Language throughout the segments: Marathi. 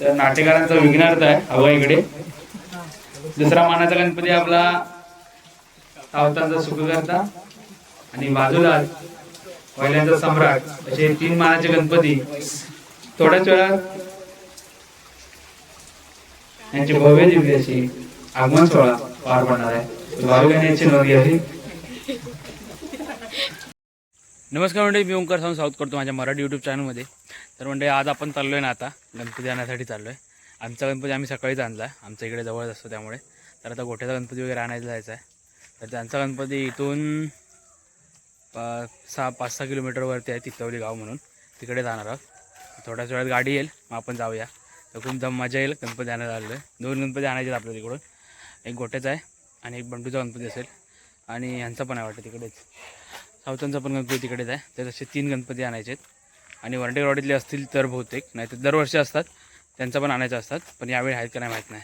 तर नाटेकरांचा विघ्नार्थ आहे हवा इकडे. दुसरा मानाचा गणपती आपला सावतांचा सुखकर्ता आणि बाजूला पहिल्यांदा सम्राट असे तीन मानाचे गणपती थोड्याच वेळात यांची भव्य दिव्य अशी आगमन सोहळा पार पडणार आहे. भाविकांनी यांची नोंद नमस्कार म्हणजे मी ओंकार साऊन साऊथ करतो माझ्या मराठी यूट्यूब चॅनलमध्ये तर म्हणजे आज आपण चाललो आहे ना आता गणपती आणण्यासाठी चाललो आहे आमचा गणपती आम्ही सकाळीच आणला आहे आमच्या इकडे जवळच असतो त्यामुळे. तर आता गोठ्याचा गणपती वगैरे आणायला जायचा आहे. तर त्यांचा गणपती इथून पा सहा पाच सहा किलोमीटरवरती आहे तितवली गाव म्हणून. तिकडे जाणार आहोत. थोड्याच वेळात गाडी येईल मग आपण जाऊया. तर खूप दम मजा येईल गणपती आणायला आलो आहे दोन गणपती आणायचे आहेत आपल्या तिकडून एक गोठ्याचा आहे आणि एक बंडूचा गणपती असेल. आणि ह्यांचा पण आहे वाटतं तिकडेच. सावतांचा पण गणपती तिकडेच आहे. तर तसे तीन गणपती आणायचे आहेत. आणि वरंडेवाडीतले असतील तर बहुतेक. नाही तर दरवर्षी असतात. त्यांचा पण आणायचं असतात. पण यावेळी आहेत का नाही माहीत नाही.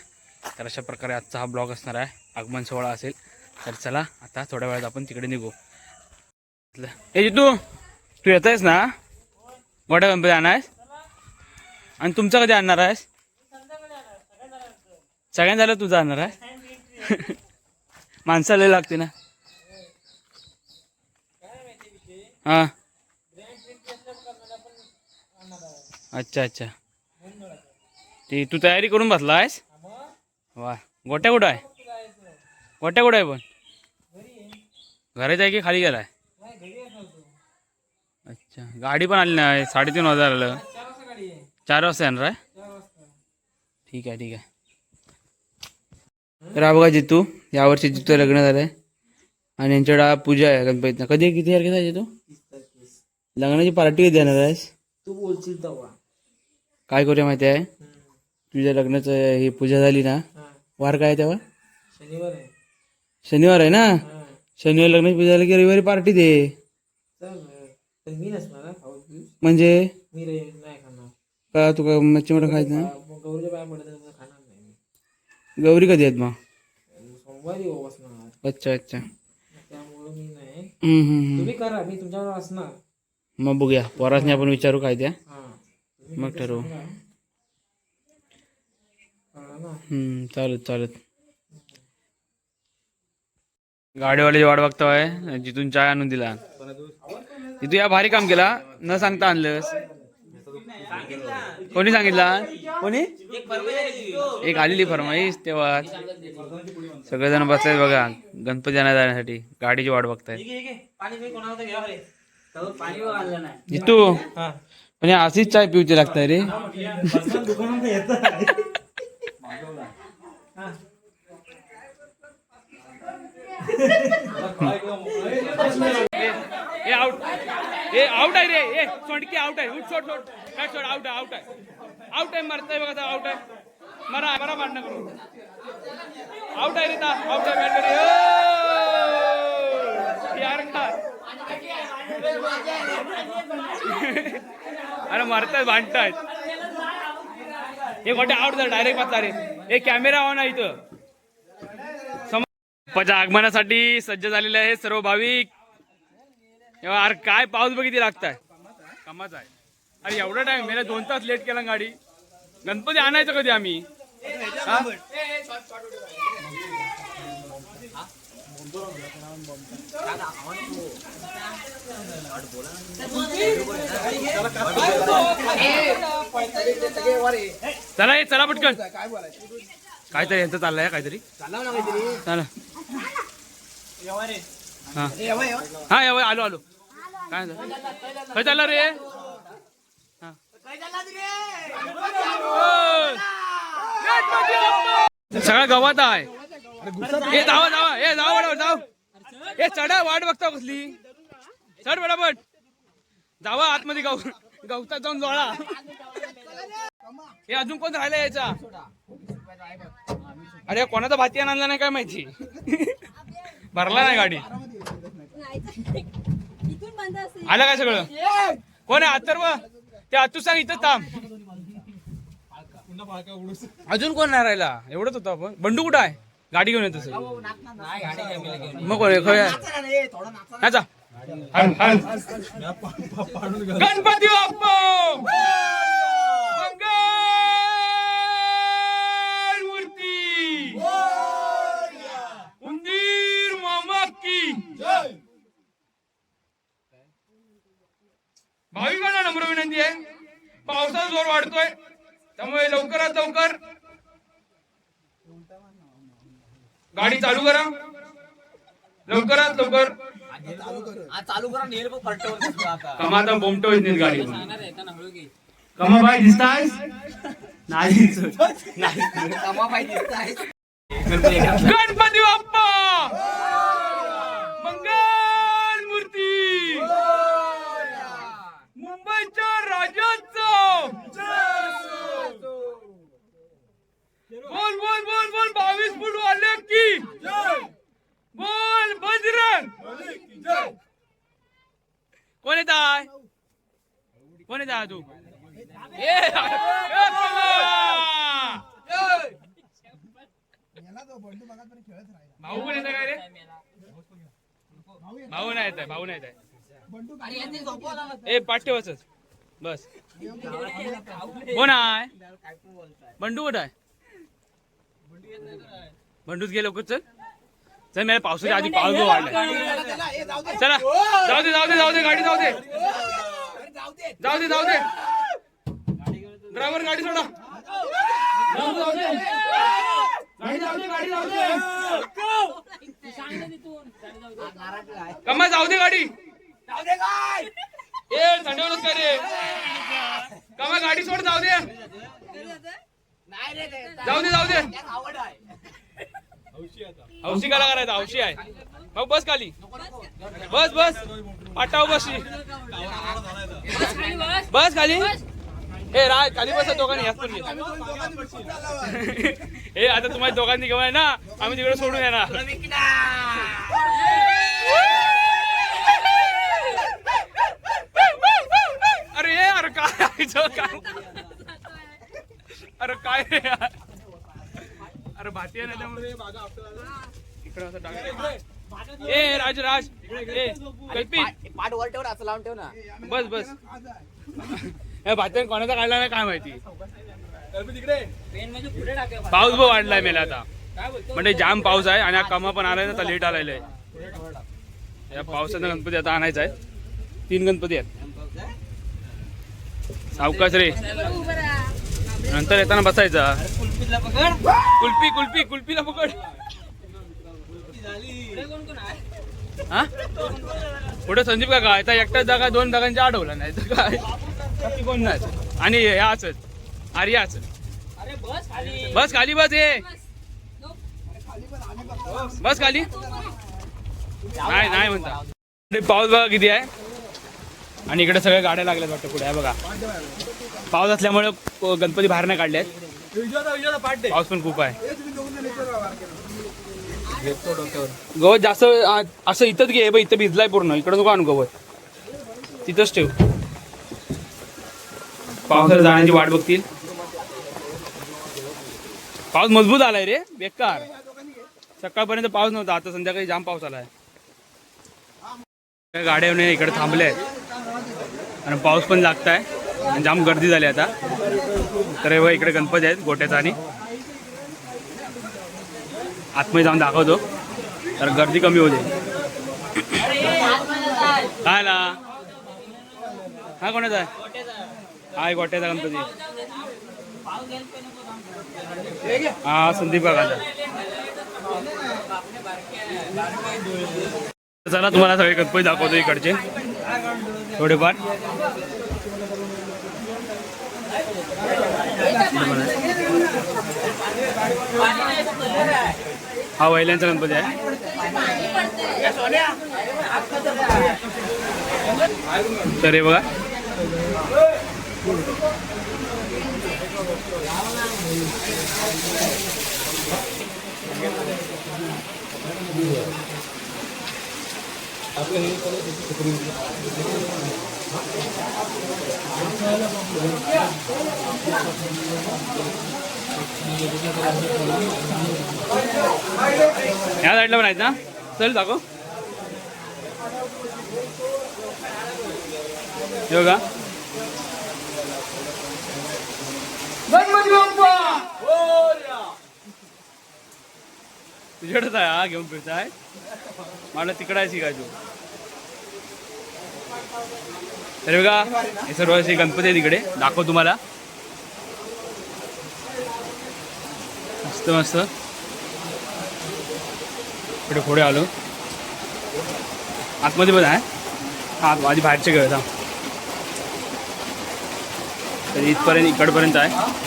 तर अशा प्रकारे आजचा हा ब्लॉग असणार आहे. आगमन सोहळा असेल. तर चला आता थोड्या वेळात आपण तिकडे निघू. ए तू तू येत आहेस ना? मोठ्या गणपती आणायस? आणि तुमचा कधी आणणार आहेस? सगळ्यांना झालं तुझं आणणार आहे. माणसाला लागते ना. हां. अच्छा अच्छा. ती तू तयारी करून बसला आहेस वा. गोट्या कुठं आहे? गोट्या कुठं आहे पण? घरीच आहे की खाली गेलाय? अच्छा. गाडी पण आली नाही साडेतीन हजार आलं चार वाजता येणार आहे? ठीक आहे ठीक आहे. तर बघा जितू यावर्षी जितू लग्न झालंय. आणि यांच्याकडे पूजा आहे गणपतीनं कधी किती तारखेचा आहे जितू? लग्नाची पार्टी कधी देणार आहेस? तू बोलशील तेव्हा. काय करूया माहिती आहे? तुझ्या लग्नाचं ही पूजा झाली ना वार काय तेव्हा? शनिवार आहे. शनिवार आहे ना? शनिवार लग्नाची पूजा झाली की रविवारी पार्टी दे. चल पण मी नसणार हा खाऊ पिऊ. म्हणजे? मी रे नाही खाणार. का तुका मच्छी मटण खायचं ना मग गौरीच्या बाया पडत तर खाणार नाही. मी गौरी कधी आहेत मग? सोमवारी असणार. अच्छा अच्छा. त्यामुळं मी नाही. हम्म, हम्म, हम्म. तुम्ही करा मी तुमच्यावर असणार. मग बघूया. पोरासने आपण विचारू काय त्या हा मग ठरवू. चालत चालत गाडीवाल्याची वाट बघतोय. जिथून चाय आणून दिला. तिथू या भारी काम केला. न सांगता आणलंस. कोणी सांगितला? कोणी? एक आलेली फरमाईश तेव्हा सगळेजण बसलेत बघा. गणपती आणा जाण्यासाठी. गाडीची वाट बघताय पाणी मी कोणाला घ्या रे पाणी आणलं नाही जितू पण हे अशीच चाय पिऊची लागताय रे। ए आउट ए आउट आहे रे. ए सोडकी आउट आहे. उठ सोड सोड. काय सोड आउट आहे आउट आहे. आउट आहे मरताय बघा आउट आहे. मरा मरा मांडणं करू आउट आहे रे ता. आउट आहे बॅट अरे मारतायत भांडतायत हे गोटे आउट झालं डायरेक्ट बसला रे. हे कॅमेरा ऑन आहे इथं. बाप्पाच्या आगमनासाठी सज्ज झालेले आहे सर्व भाविक. अरे काय पाऊस बघितली लागताय? कामाच आहे. अरे एवढा टाइम मेला दोन तास लेट केला गाडी. गणपती आणायचं कधी आम्ही? चला ये चला पटकन. काहीतरी यांचं चाललंय काहीतरी. चला. हा. हा यावं आलो आलो. काय झालं? काय चाललं रे? हा. ओय. सगळा गवात आहे. हे जावा जावा हे जावा बरोबर जाव हे चढा वाट बघता कसली. चढ बरोबर जावा आतमध्ये गाव गवतात जाऊन जोळा. हे अजून कोण राहिलं यायचा अरे कोणाचा भाती आणला नाही काय माहिती? भरला नाही गाडी. आलं काय सगळं? कोण आहे? अथर्व? ते अतू सांग इथं थांब. अजून कोण नाही राहिला? एवढंच होतं आपण. बंडू कुठं आहे? गाडी घेऊन येतो सर मग कोण गणपती बाप्पा! मूर्ती! मामा की! भाविकांना नम्र विनंती आहे. पावसाचा जोर वाढतोय. त्यामुळे लवकरात लवकर गाडी चालू करा. लवकरात लवकर. चालू करा नेल पण फरटवर दिसतो आता. कमा आता बोमटो नीट गाडी सांगणार आहे येताना हळू घे. कमा बाय दिसताय नाही कमा पाहिजे दिसताय. गणपती बाप्पा मंगल मूर्ती मुंबईच्या राजाचं बोल बोल बोल बावीस फूट वाले की बोल बजरंग। कोण येत आहे कोण येत आहे तू भाऊ कोण येत काय रे? भाऊ नाही येत आहे भाऊ नाही येत आहे. ए पाठ्यवच बस. कोण आहे बंडू कुठं आहे? बंडूच गेलो चल. चल मला पावसाच्या आधी पाऊस जो वाढलाय. चला जाऊ दे. जाऊ दे जाऊ दे गाडी जाऊ दे. जाऊ दे. जाऊ दे ड्रायव्हर गाडी सोडा. जाऊ दे, जाऊ दे. गाडी जाऊ दे गाडी जाऊ दे. कमा जाऊ दे गाडी. ए काय रे. कमा गाडी सोड जाऊ दे. जाऊ दे जाऊ दे. आवड आहे. हौशी कला करायचा हौशी आहे. भाऊ बस खाली. बस बस. पाटाव बसशी बस खाली. ए राय खाली बसा दोघांनी याच पण घे. ए आता तुम्हाला दोघांनी घेऊन आहे ना. आम्ही तिकडे सोडून येणार. अरे ये अरे काय अरे काय रे यार? अरे भाती ना त्यामुळे. इकडे असं टाक. ए राज राज ए पाठ वर ठेव ना असं लावून ठेव ना. बस बस. या भात्याने कोणाचा काढला नाही काय माहिती? पाऊस बघ वाढलाय मेला आता. म्हणजे जाम पाऊस आहे आणि हा कमा पण आलाय ना लेट आलेला आहे या पावसाचा गणपती आता आणायचा आहे. तीन गणपती आहेत. सावकाश रे. नंतर येताना बसायचा. कुल्फी कुल्फी कुल्फीला पकड. हा? पुढे संदीप काका आता एकटाच जागा दोन जागांच्या आठवला नाही. तर काय? कोण नाही. आणि याच आर्याच अरे बस खाली. बस खाली बस ये. बस. खाली. नाही नाही म्हणता. पाऊस बघा किती आहे. आणि इकडे सगळ्या गाड्या लागल्यात वाटतं पुढे. आहे बघा. पाऊस असल्यामुळे गणपती बाहेर नाही काढले पाऊस पण खूप आहे. गवत जास्त असं इथंच घे बघ इथं भिजलाय पूर्ण. इकडं नको आणू गवत. तिथंच ठेव. पावसाला जाण्याची वाट बघतील. पाऊस मजबूत आलाय रे बेकार. सकाळपर्यंत पाऊस नव्हता आता संध्याकाळी जाम पाऊस आलाय. गाड्या येऊन इकडे थांबल्या आहेत आणि पाऊस पण लागताय. म्हणजे जाम गर्दी झाली आता. तर हे इकडे गणपती आहेत गोट्याचा आणि आतमध्ये जाऊन दाखवतो. तर गर्दी कमी होते काय ना हा कोणाचा आहे? हाय गोट्याचा गणपती. हा संदीप काकाचा. चला तुम्हाला सगळे गणपती दाखवतो इकडचे. थोडेफार. हा वैल्यांचा गणपती आहे. तर हे बघा. ह्या साईडला पण आहेत ना? चल दाखव. गणपती बाप्पा तुझ्याकडेच आहे हा घेऊन फिरताय. मला तिकडे आहे शिकायचो. तर बघा हे सर्व असे गणपती आहे तिकडे दाखव तुम्हाला. मस्त मस्त. इकडे पुढे आलो. आतमध्ये पण आहे हा माझी आधी बाहेरचे खेळ थांब. तर इथपर्यंत इकडपर्यंत आहे.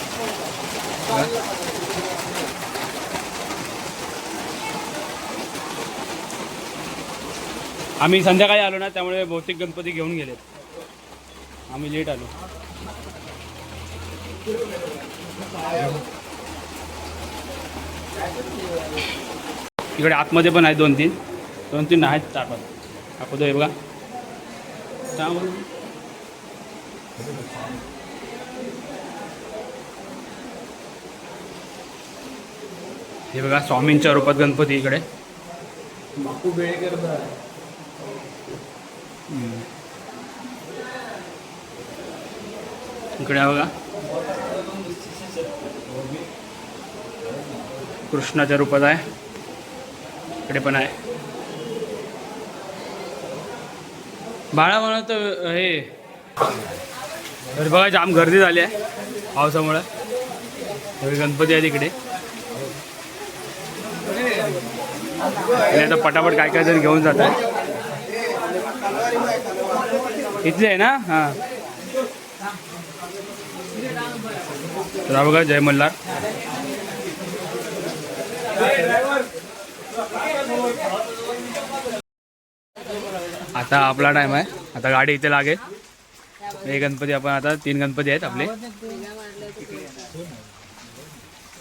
आम्ही संध्याकाळी आलो ना त्यामुळे बहुतेक गणपती घेऊन गेले आम्ही लेट आलो. इकडे आतमध्ये पण आहेत दोन तीन. दोन तीन आहेत चार पाच. दाखवतो हे बघा. हे बघा स्वामींच्या रूपात गणपती इकडे. हम्म. इकडे बघा. कृष्णाच्या रूपात आहे. इकडे पण आहे. बाळा म्हणत हे. तर बघा जाम गर्दी झाली आहे पावसामुळे. गणपती आहे तिकडे आता पटापट काय काय जण घेऊन जात आहे इथले आहे ना? हां. तर बघा जय मल्हार. आता आपला टाइम आहे. आता गाडी इथे लागेल. हे गणपती आपण आता तीन गणपती आहेत आपले.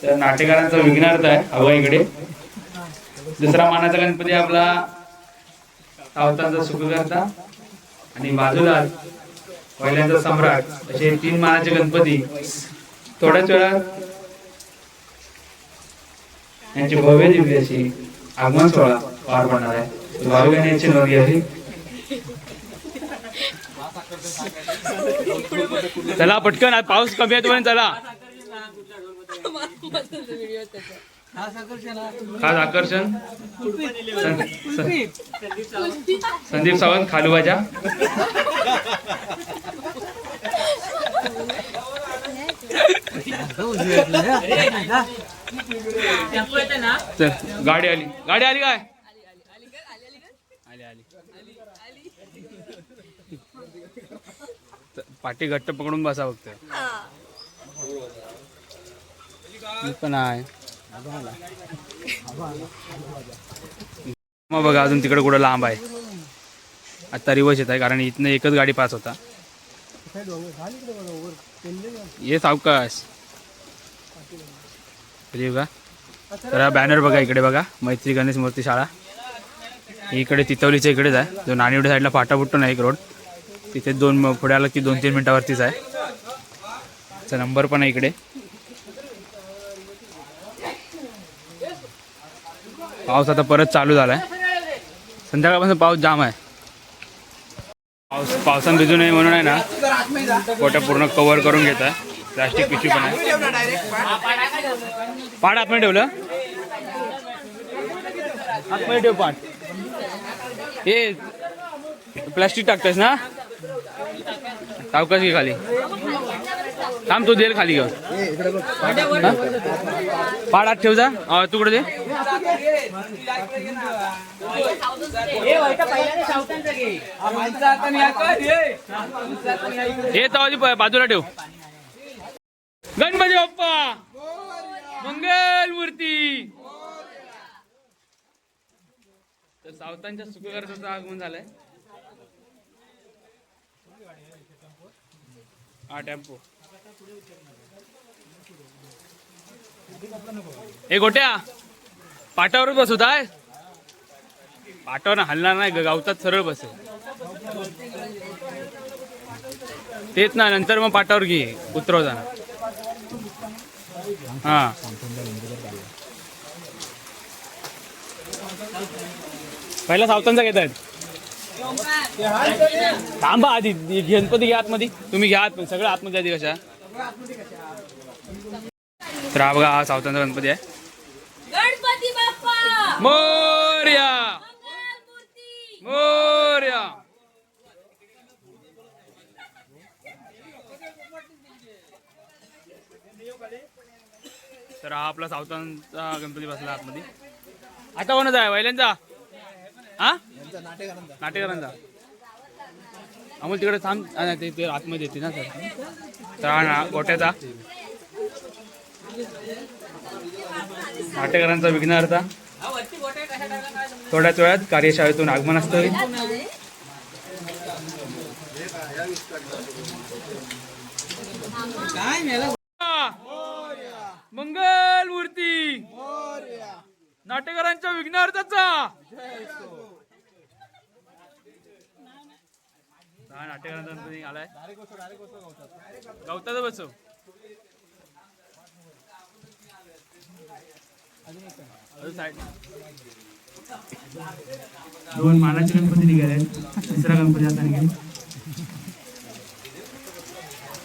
तर नाटेकरांचा विघ्नार्थ आहे हवा इकडे. दुसरा मानाचा गणपती आपला सावतांचा सुखकर्ता आणि बाजूला पहिल्यांचा सम्राट असे तीन मानाचे गणपती. थोड्याच वेळात यांची भव्य दिव्य अशी आगमन सोहळा पार पडणार आहे. भाविकांनी याची नोंद घ्यावी. चला पटकन आज पाऊस कमी आहे तोपर्यंत चला. खास आकर्षण? संदीप सावंत खालूबाजा ना चल गाडी आली. गाडी आली काय? पाठी घट्ट पकडून बसा फक्त. मी पण आहे. मग बघा अजून तिकडे कुठं लांब आहे. आता रिवर्स येत आहे कारण इथनं एकच गाडी पास होता. ये सावकाश. का तर हा बॅनर बघा इकडे बघा. मैत्री गणेश मूर्ती शाळा. इकडे तितवलीच्या इकडेच आहे. जो नाणीवडी साईडला फाटा फुटतो ना एक रोड तिथे दोन पुढे आला की दोन तीन मिनिटावरतीच आहे. त्याचा नंबर पण आहे इकडे. पाऊस आता परत चालू झालाय. संध्याकाळपासून पाऊस जाम आहे. पाऊस पावसानं भिजू नये म्हणून आहे ना पोटा पूर्ण कव्हर करून घेत आहे. प्लास्टिक पिशवी पण आहे. पाठ आपण ठेवलं? आपण ठेव पाठ हे प्लास्टिक टाकतेस ना? टाकस घे खाली? थांब तू देल खाली घेऊन. हा? आत ठेव जा. तुकडे तू कुठे दे. हे तवाची बाजूला ठेव. गणपती बाप्पा! मंगल मूर्ती! तर सावतांच्या सुखकर्ताचं आगमन झालंय. हा टेम्पो. ए गोट्या! पाटावरच बसवत आहे पाटावर हलणार नाही ग, गावतात सरळ बसेल तेच ना नंतर मग पाटावर घे उतरवताना हा. पहिला सावतांचा घेत आहेत. थांबा आधी गणपती घ्या आतमध्ये. तुम्ही घ्या आतमध्ये सगळं आतमध्ये आधी कशा. तर हा बघा हा सावतांचा गणपती आहे. मोर्या. मोर्या. तर हा आपला सावतांचा गणपती बसला आतमध्ये. आता कोणाचा आहे? वैल्यांचा हा? नाटेकरांचा. अमोल तिकडे थांब. ते आतमध्ये येते ना सर. तर गोट्याचा. नाटेकरांचा विघ्नहर्ता. थोड्याच वेळात कार्यशाळेतून आगमन असतं. मंगल मूर्ती. नाटेकरांच्या विघ्नार्थाचा नाटेकरांचा आलाय. गवताचा बसव अजून side. दोन मानाचे गणपती निघाले तिसरा गणपती आता निघेल.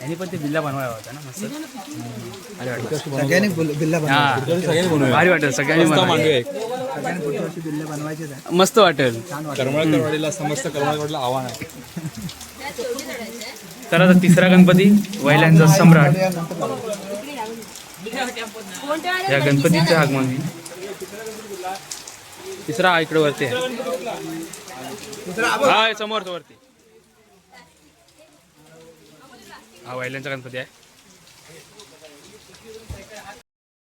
यांनी पण ते बिल्ला बनवायला होता ना मस्त. भारी वाटलं. सगळ्यांनी बुल- बिल्ला हा. भारी वाटेल सगळ्यांनी बनवायला. सगळ्यांनी पुढच्या वर्षी बिल्ला बनवायचेच आहे मस्त वाटेल. करमळकरवाडीला समस्त करमळकरवाडीला आव्हान आहे. तर आता तिसरा गणपती वैल्यांचा सम्राट. या गणपतीचं आगमन. तिसरा हा इकडे वरती आहे. हा समोर वरती हा वैल्यांचा गणपती आहे.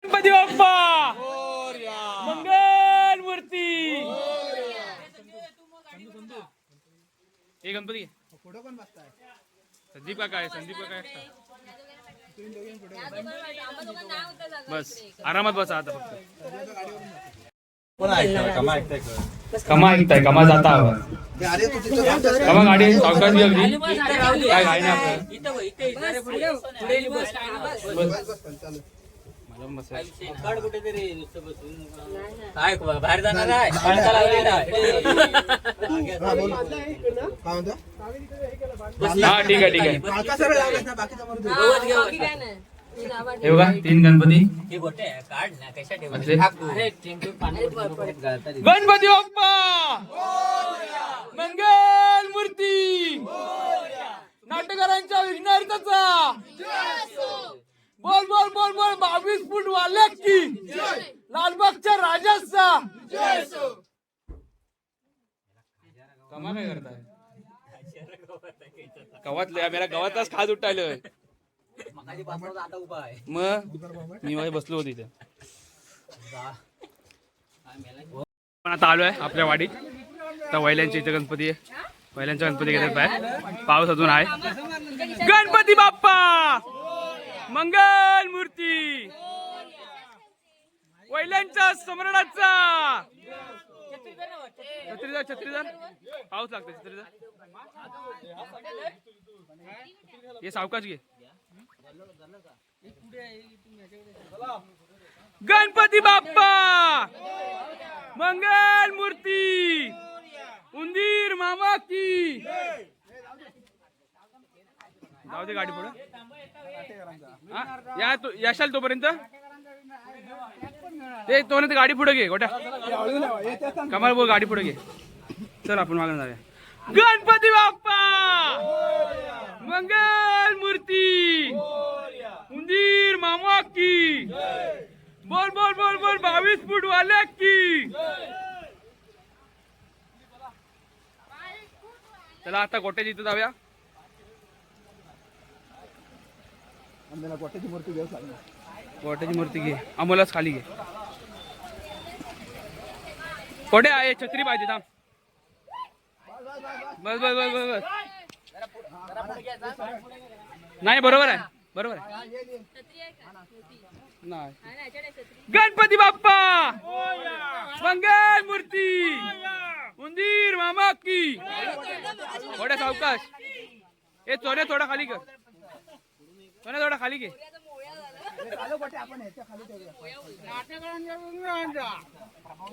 गणपती बाप्पा! मंगल मूर्ती! हे गणपती संदीप काका आहे संदीप काका आहे. एकटा. बस आरामात बसा आता फक्त. कमा ऐकताय कमा ऐकताय कमा जाता. कमा गाडी काय घाई नाही कुठेतरी नुसतं बसून. काय बाहेर जाणार आहे? लागलेला हा, हा ठीक आहे ठीक आहे. हे बघा तीन गणपती. हे गोटे आहे, काढ ना कशा म्हणजे? ठेवले अरे टेम्पो पाणी घालतात गणपती बाप्पा! मंगल मूर्ती! नाटकरांच्या विघ्नार्थाचा बोल बोल बोल बोल बावीस फूट वाल्या की? लालबागच्या राजाचा कमा काय करताय. गवातले मेरा गवातच खाज उठायलं. मग मी मध्ये बसलो होतो इथे. पण आता आलोय आपल्या वाडीत. तर वैल्यांच्या इथे गणपती आहे. वैल्यांचा गणपती घेतात बाहेर. पाऊस अजून आहे. गणपती बाप्पा! मंगल मूर्ती वैल्यांच्या स्मरणाचा छत्रीदार छत्रीदार. पाऊस लागतो छत्रीदार. हे सावकाश घे. गणपती बाप्पा. मंगल मूर्ती उंदीर मामा की. जाऊ दे गाडी पुढे. या तो यशाल तोपर्यंत? ते तोपर्यंत गाडी पुढे घे गोट्या. कमाल बोल गाडी पुढे घे. चल आपण मागून जाऊया. गणपती बाप्पा! मंगल मूर्ती! उंदीर मामा की बोल बोल बोल बोल बावीस फूट वाल्या की चला आता गोट्याच्या इथं जाऊया. आम्हाला गोट्याची मूर्ती घेऊ सांग. गोट्याची मूर्ती घे. अमोलाच खाली घे. कोठे आहे? छत्री पाहिजे थांब. बस बस बस बस बस. नाही बरोबर आहे. बरोबर आहे. नाही. गणपती बाप्पा! मंगल मूर्ती! उंदीर मामा की! थोड्या सावकाश. हे सोन्या थोडा खाली कर. सोन्या थोडा खाली घे.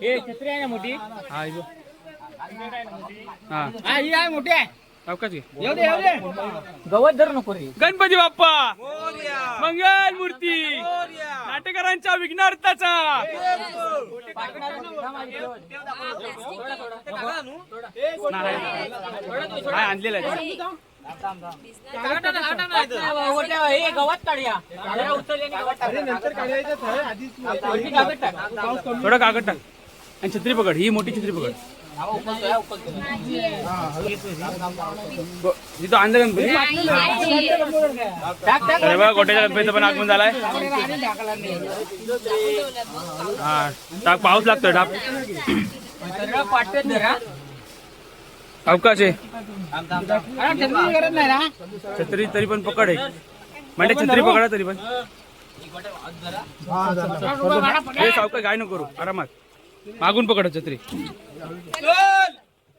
हे छत्री आहे ना मोठी? हा ही आहे मोठी आहे. गवत धर नको रे. गणपती बाप्पा! मंगल मूर्ती! नाटेकरांच्या विघ्नार्थाचा! काय आणलेलं आहे हे गवत काढूया जरा उचलले आणि गवत टाक. वरती कागद टाक. थोडं कागद टाक. आणि छत्री पकड. ही मोठी छत्री पकड. ब- जिथं आणलं गणपती टाक, टाक. अरे बघा गोट्याच्या गणपतीचं पण आगमन झालाय. हा टाक पाऊस लागतोय जरा. अवकाश आहे. छत्री ना तरी पण पकड आहे म्हणजे छत्री पकडा तरी पण. हे सावकाश काय नको करू. आरामात. मागून पकड छत्री.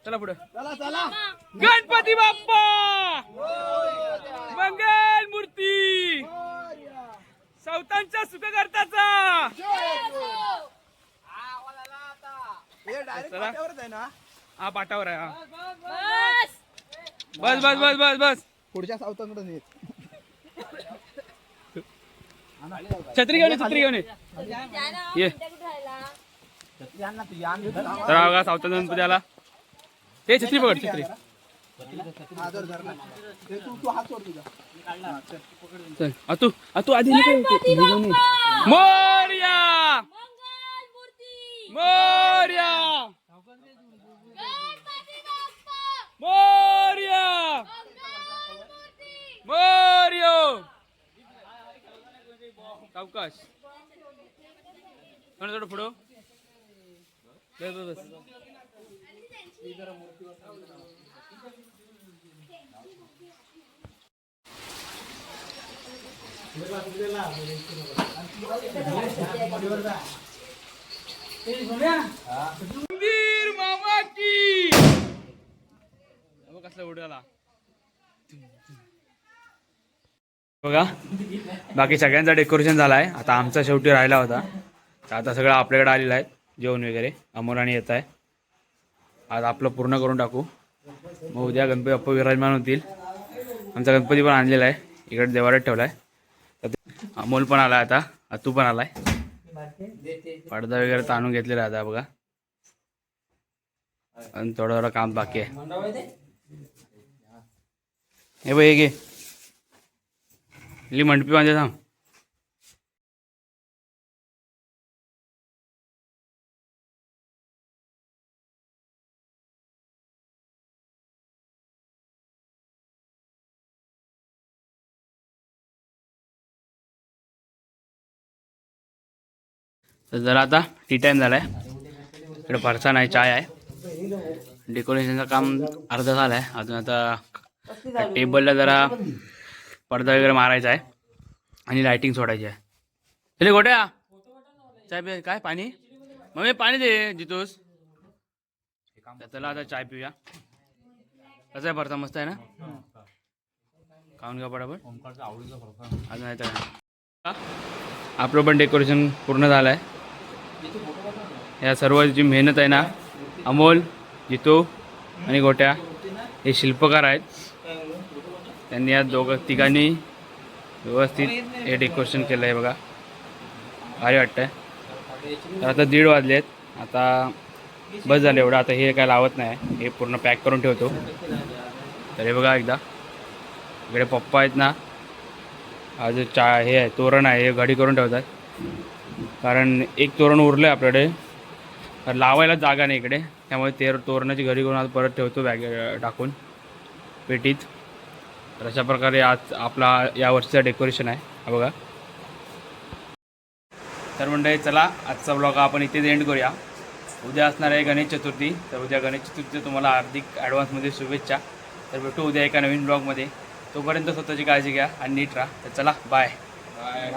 चला पुढे. गणपती बाप्पा! मंगल मूर्ती! सौतांच्या सुखकर्ताचा हे पाटावर आहे हा. बस! बस बस बस बस पुढच्या सावतांकडे नेत. छत्री घेऊन छत्री घेऊन ये. तर बघा सावता गणपती आला. ते छत्री पकड छत्री. धरला ते चल अतू अतू आधी मोरया! मोरया! मोरया! मोर्यो! सावकाश. थोडं थोडं पुढं. बस बस बस. मंदिर मामा की कसला उडाला बघा बाकी सगळ्यांचा डेकोरेशन झाला आहे आता आमचा शेवटी राहिला होता. तर आता सगळं आपल्याकडे आलेलं आहे. जेवण वगैरे. अमोराणी येत आहे. आज आपलं पूर्ण करून टाकू. मग उद्या गणपती बाप्पा विराजमान होतील. आमचा गणपती पण आणलेला आहे. इकडे देवाऱ्यात ठेवला आहे अमोल पण आला आता. अतू पण आलाय. पडदा वगैरे ताणून घेतलेला आहे आता बघा. आणि थोडं थोडं काम बाकी आहे. हे बघ हे घे. इली मंडपी बांधे थांब. तर जरा आता टी टाईम झाला आहे इकडे फरसा नाही चाय आहे. डेकोरेशनचं काम अर्ध झालं आहे अजून आता टेबलला जरा पडदा वगैरे मारायचा आहे. आणि लायटिंग सोडायची आहे. चले गोट्या. चाय पे काय पाणी? मग पाणी दे जितोस. त्याला चला आता चाय पिऊया. कसं आहे भरता मस्त आहे ना? खाऊन घ्या पटापट. अजून आहे आपलं पण डेकोरेशन पूर्ण झालं आहे या सर्व जी मेहनत आहे ना अमोल जितू आणि गोट्या हे शिल्पकार आहेत. त्यांनी या दोघं तिघांनी व्यवस्थित हे डेकोरेशन केलं आहे बघा. भारी वाटतं तर आता दीड वाजले आहेत आता बस झालं एवढं. आता हे काय लावत नाही. हे पूर्ण पॅक करून ठेवतो. तर हे बघा एकदा. इकडे पप्पा आहेत ना. आज चा हे आहे तोरण आहे. हे घडी करून ठेवतात. कारण एक तोरण उरलं आहे आपल्याकडे. तर लावायला जागा नाही इकडे. त्यामुळे ते तोरणाची घरी करून आज परत ठेवतो बॅग टाकून. पेटीत. तर अशा प्रकारे आज आपला या वर्षीचं डेकोरेशन आहे. बघा. तर मंडळी चला आजचा ब्लॉग आपण इथेच एंड करूया. उद्या असणार आहे गणेश चतुर्थी. तर उद्या गणेश चतुर्थी तुम्हाला हार्दिक ॲडव्हान्समध्ये शुभेच्छा. तर भेटू उद्या एका नवीन ब्लॉगमध्ये तोपर्यंत स्वतःची काळजी घ्या आणि नीट राहा. तर चला बाय बाय